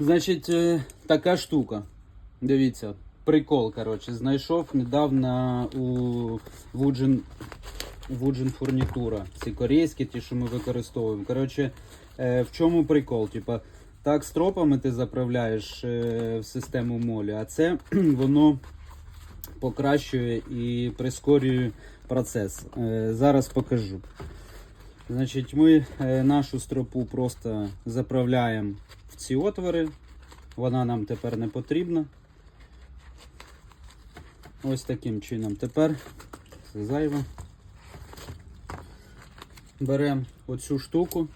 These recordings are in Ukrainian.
Значить, е, така штука. Дивіться, прикол, коротше, знайшов недавно у Вуджин, Вуджин фурнітура. Ці корейські, ті, що ми використовуємо. Коротше, е, в чому прикол? Типа, так, стропами ти заправляєш е, в систему молі, а це воно покращує і прискорює процес. Зараз покажу. Значить, ми е, нашу стропу просто заправляємо в ці отвори. Вона нам тепер не потрібна. Ось таким чином. Тепер це зайве. Беремо оцю штуку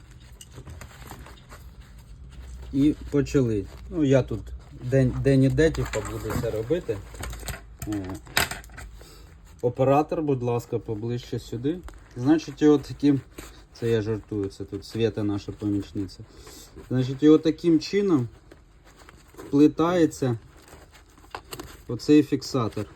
і почали. Ну, я тут день, день і де, типу, буду це робити. О. Оператор, будь ласка, поближче сюди. Значить, от таким. Це я жартую, це тут Свята наша помічниця. Значить, і таким чином вплітається оцей фіксатор.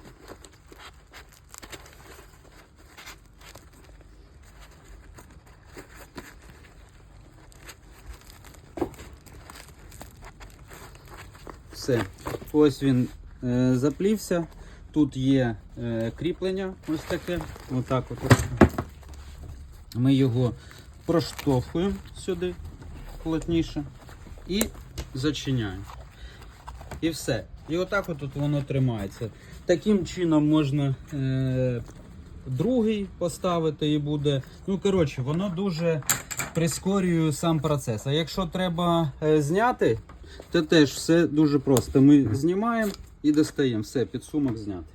Все. Ось він е, заплівся. Тут є е, кріплення ось таке. Отак от. Ми його проштовхуємо сюди плотніше і зачиняємо. І все. І отак от воно тримається. Таким чином можна е, другий поставити і буде. Ну, коротше, воно дуже прискорює сам процес. А якщо треба е, зняти, то теж все дуже просто. Ми знімаємо і достаємо. Все, підсумок знятий.